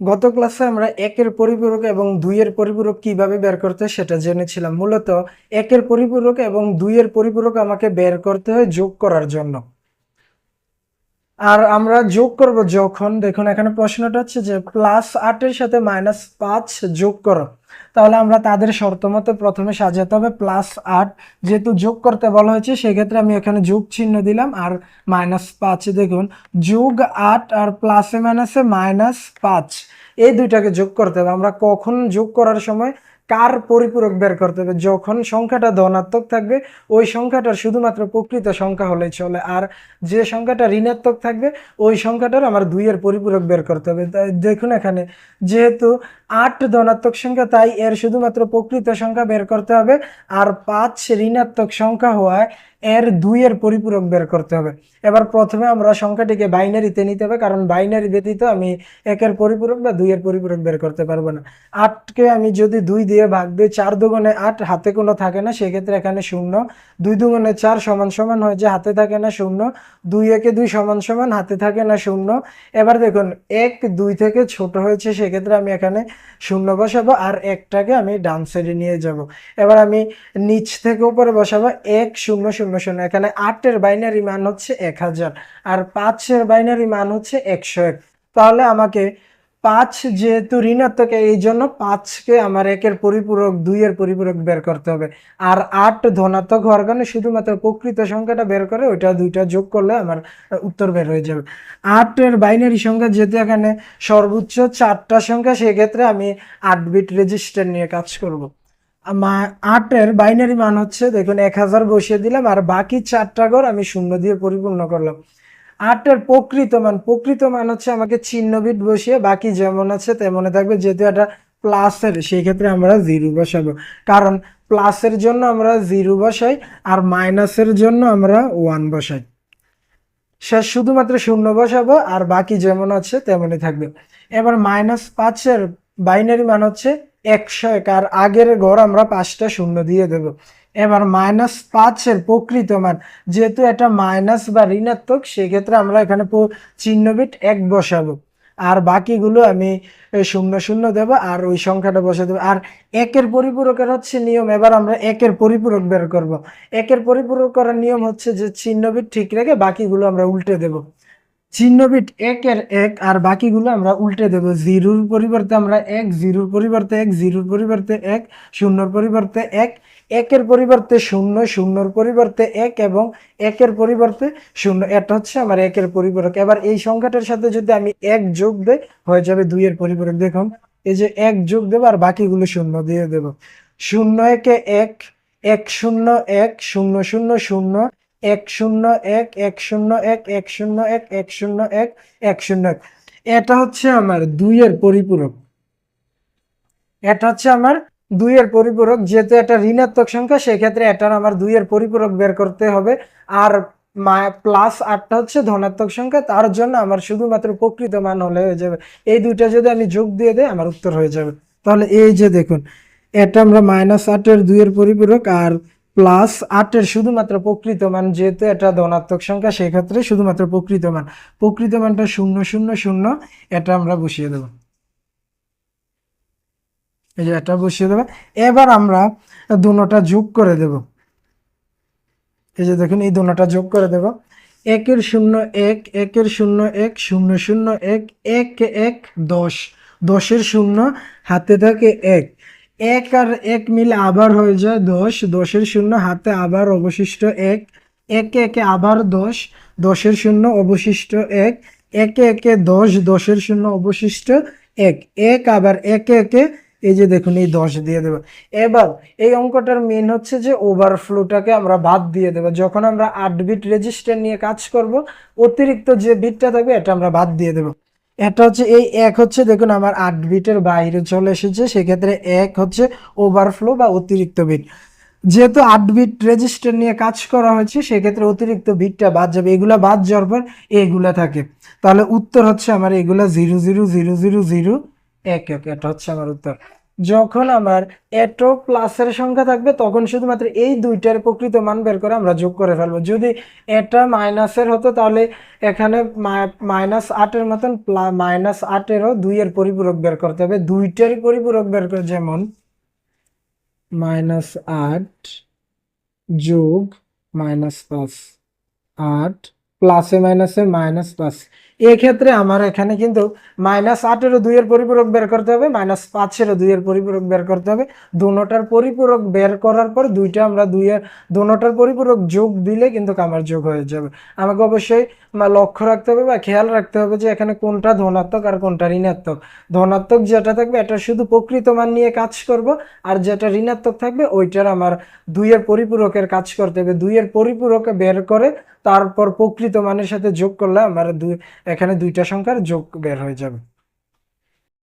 গত ক্লাসে আমরা একের পরিপূরক এবং দুইয়ের পরিপূরক কীভাবে বের করতে সেটা জেনেছিলাম। মূলত একের পরিপূরক এবং দুইয়ের পরিপূরক আমাকে বের করতে হয় যোগ করার জন্য। আর আমরা যোগ করব যখন, দেখুন এখানে প্রশ্নটা হচ্ছে যে প্লাস আটের সাথে মাইনাস পাঁচ যোগ করো। তাহলে আমরা তাদের শর্ত মতো প্রথমে সাজাতে হবে প্লাস আট। যেহেতু যোগ করতে বলা হয়েছে, সেক্ষেত্রে আমি এখানে যোগ চিহ্ন দিলাম আর মাইনাস পাঁচ, দেখুন। যোগ আট আর প্লাসে মাইনাসে মাইনাস পাঁচ। এই দুইটাকে যোগ করতে হবে। আমরা কখন যোগ করার সময় কার পরিপূরক বের করতে হবে? যখন সংখ্যাটা ধনাত্মক থাকবে, ওই সংখ্যাটার শুধুমাত্র প্রকৃত সংখ্যা হলেই চলে। আর যে সংখ্যাটা ঋণাত্মক থাকবে, ওই সংখ্যাটার আমার দুইয়ের পরিপূরক বের করতে হবে। দেখুন এখানে, যেহেতু আট ধনাত্মক সংখ্যা, তাই এর শুধুমাত্র প্রকৃত সংখ্যা বের করতে হবে। আর পাঁচ ঋণাত্মক সংখ্যা হওয়ায় এর দুইয়ের পরিপূরক বের করতে হবে। এবার প্রথমে আমরা সংখ্যাটিকে বাইনারিতে নিতে হবে, কারণ বাইনারি ব্যতীত আমি একের পরিপূরক বা দুইয়ের পরিপূরক বের করতে পারব না। আটকে আমি যদি দুই দিয়ে ভাগ দিই, চার দুগুণে আট হাতে কোনো থাকে না, সেক্ষেত্রে এখানে শূন্য। দুই দুগুণে চার সমান সমান হয় যে হাতে থাকে না শূন্য। দুই একে দুই সমান সমান হাতে থাকে না শূন্য। এবার দেখুন, এক দুই থেকে ছোট হয়েছে, সেক্ষেত্রে আমি এখানে শূন্য বসাবো আর একটাকে আমি ডান সাইডে নিয়ে যাব। এবার আমি নিচ থেকে উপরে বসাবো, এক শূন্য শূন্য শূন্য এখানে আটের বাইনারি মান হচ্ছে এক হাজার, আর পাঁচের বাইনারি মান হচ্ছে একশো এক। তাহলে আমাকে পাঁচ যেহেতু ঋণাত্মক এই জন্য পাঁচকে আমার একের পরিপূরক, দুইয়ের পরিপূরক বের করতে হবে। আর আট ধনাত্মক হওয়ার কারণে শুধুমাত্র প্রকৃত সংখ্যাটা বের করে ওইটা দুইটা যোগ করলে আমার উত্তর বের হয়ে যাবে। আটের বাইনারি সংখ্যা যেহেতু এখানে সর্বোচ্চ চারটা সংখ্যা, সেক্ষেত্রে আমি আট বিট রেজিস্টার নিয়ে কাজ করব। আটের বাইনারি মান হচ্ছে, দেখুন, এক হাজার বসিয়ে দিলাম, আর বাকি চারটা ঘর আমি শূন্য দিয়ে পরিপূর্ণ করলাম। আটের প্রকৃত মান প্রকৃত মান হচ্ছে আমাকে চিহ্ন বিট বসিয়ে, বাকি যেমন আছে তেমনই থাকবে, যেহেতু এটা প্লাসের, সেই ক্ষেত্রে আমরা জিরো বসাবো। কারণ প্লাসের জন্য আমরা জিরো বসাই, আর মাইনাসের জন্য আমরা ওয়ান বসাই। শেষ শুধুমাত্র শূন্য বসাবো, আর বাকি যেমন আছে তেমনই থাকবে। এবার মাইনাস পাঁচের বাইনারি মান হচ্ছে একশো এক, আর আগের ঘর আমরা পাঁচটা শূন্য দিয়ে দেব। এবার মাইনাস পাঁচের প্রকৃত মান, যেহেতু এটা মাইনাস বা ঋণাত্মক, সেক্ষেত্রে আমরা এখানে প- চিহ্ন বিট এক বসাবো। আর বাকিগুলো আমি শূন্য শূন্য দেবো, আর ওই সংখ্যাটা বসে দেবো। আর একের পরিপূরকের হচ্ছে নিয়ম, এবার আমরা একের পরিপূরক বের করব। একের পরিপূরক করার নিয়ম হচ্ছে যে, চিহ্নবিট ঠিক রেখে বাকিগুলো আমরা উল্টে দেব। চিহ্ন বিট একের এক, আর বাকিগুলো আমরা উল্টে দেব। জিরোর পরিবর্তে আমরা এক, জিরোর পরিবর্তে এক, জিরোর পরিবর্তে এক, শূন্যর পরিবর্তে এক, একের পরিবর্তে শূন্য, শূন্যর পরিবর্তে এক এবং একের পরিবর্তে শূন্য। এটা হচ্ছে আমার একের পরিপূরক। এবার এই সংখ্যাটার সাথে যদি আমি এক যোগ দেই, হয়ে যাবে দুইয়ের পরিপূরক। দেখুন, এই যে এক যোগ দেবো আর বাকিগুলো শূন্য দিয়ে দেব। শূন্য একে এক এক শূন্য এক, শূন্য শূন্য শূন্য এক শূন্য এক এক শূন্য এক এক শূন্য এক এক শূন্য এক এক শূন্য এক। এটা হচ্ছে আমার দুইয়ের পরিপূরক। এটা হচ্ছে আমার দুইয়ের পরিপূরক, যেহেতু এটা ঋণাত্মক সংখ্যা, সেক্ষেত্রে এটার আমার দুইয়ের পরিপূরক বের করতে হবে। আর প্লাস আটটা হচ্ছে ধনাত্মক সংখ্যা, তার জন্য আমার শুধুমাত্র প্রকৃত মান হলে হয়ে যাবে। এই দুইটা যদি আমি যোগ দিয়ে দেয় আমার উত্তর হয়ে যাবে। তাহলে এই যে দেখুন, এটা আমরা মাইনাস আটের দুইয়ের পরিপূরক, আর প্লাস আটের শুধুমাত্র প্রকৃত মান যেহেতু এটা ধনাত্মক সংখ্যা, সেক্ষেত্রে শুধুমাত্র প্রকৃত মান। প্রকৃত মানটা শূন্য শূন্য শূন্য, এটা আমরা বসিয়ে দেবো। এই যে এটা বসিয়ে দেবে। এবার আমরা দুটোটা যোগ করে দেব। এই যে দেখুন, এই দুটোটা যোগ করে দেব। একের শূন্য এক একের শূন্য এক, শূন্য শূন্য এক এক এক, দশ। দশের শূন্য, হাতে থাকে এক। এক আর এক মিলে আবার হয়ে যায় দশ। দশের শূন্য হাতে আবার অবশিষ্ট এক। একে একে আবার দশ। দশের শূন্য অবশিষ্ট এক। একে একে দশ। দশের শূন্য অবশিষ্ট এক। এক আবার একে একে, এই যে দেখুন, এই দশ দিয়ে দেবো। এবার এই অঙ্কটার মেন হচ্ছে যে ওভারফ্লোটাকে আমরা বাদ দিয়ে দেবো। যখন আমরা আট বিট রেজিস্টার নিয়ে কাজ করব, অতিরিক্ত যে বিটটা থাকবে, এটা আমরা বাদ দিয়ে দেবো। এটা হচ্ছে এই এক হচ্ছে, দেখুন আমার আট বিটের বাইরে চলে এসেছে, সেক্ষেত্রে এক হচ্ছে ওভারফ্লো বা অতিরিক্ত বিট। যেহেতু আট বিট রেজিস্টার নিয়ে কাজ করা হয়েছে, সেক্ষেত্রে অতিরিক্ত বিটটা বাদ যাবে। এগুলো বাদ যাওয়ার পর এগুলা থাকে। তাহলে উত্তর হচ্ছে আমার এগুলা zero zero zero zero zero এক এক, এটা হচ্ছে আমার উত্তর। যখন আমার এটো প্লাসের সংখ্যা থাকবে, তখন শুধুমাত্র এই দুইটার প্রকৃত মান বের করে আমরা যোগ করে ফেলব। যদি এটা মাইনাসের হতো, তাহলে এখানে মাইনাস আটের মতন মাইনাস আটেরও দুইয়ের পরিপূরক বের করতে হবে। দুইটারই পরিপূরক বের করে যেমন মাইনাস আট যোগ মাইনাস পাঁচ আট প্লাসে মাইনাসে মাইনাস প্লাস এক্ষেত্রে আমার এখানে কিন্তু মাইনাস আটেরও দুইয়ের পরিপূরক বের করতে হবে মাইনাস পাঁচেরও দুইয়ের পরিপূরক বের করতে হবে। দুটোটার পরিপূরক বের করার পর দুইটা আমরা দুইয়ের দুটোটার পরিপূরক যোগ দিলে কিন্তু আমার যোগ হয়ে যাবে। আমাকে অবশ্যই লক্ষ্য রাখতে হবে বা খেয়াল রাখতে হবে যে এখানে কোনটা ধনাত্মক আর কোনটা ঋণাত্মক। ধনাত্মক যেটা থাকবে, এটা শুধু প্রকৃত মান নিয়ে কাজ করব, আর যেটা ঋণাত্মক থাকবে, ওইটার আমার দুইয়ের পরিপূরকের কাজ করতে হবে। দুইয়ের পরিপূরকে বের করে তারপর প্রকৃত মানের সাথে যোগ করলে আমার দুই এখানে দুইটা সংখ্যার যোগ বের হয়ে যাবে।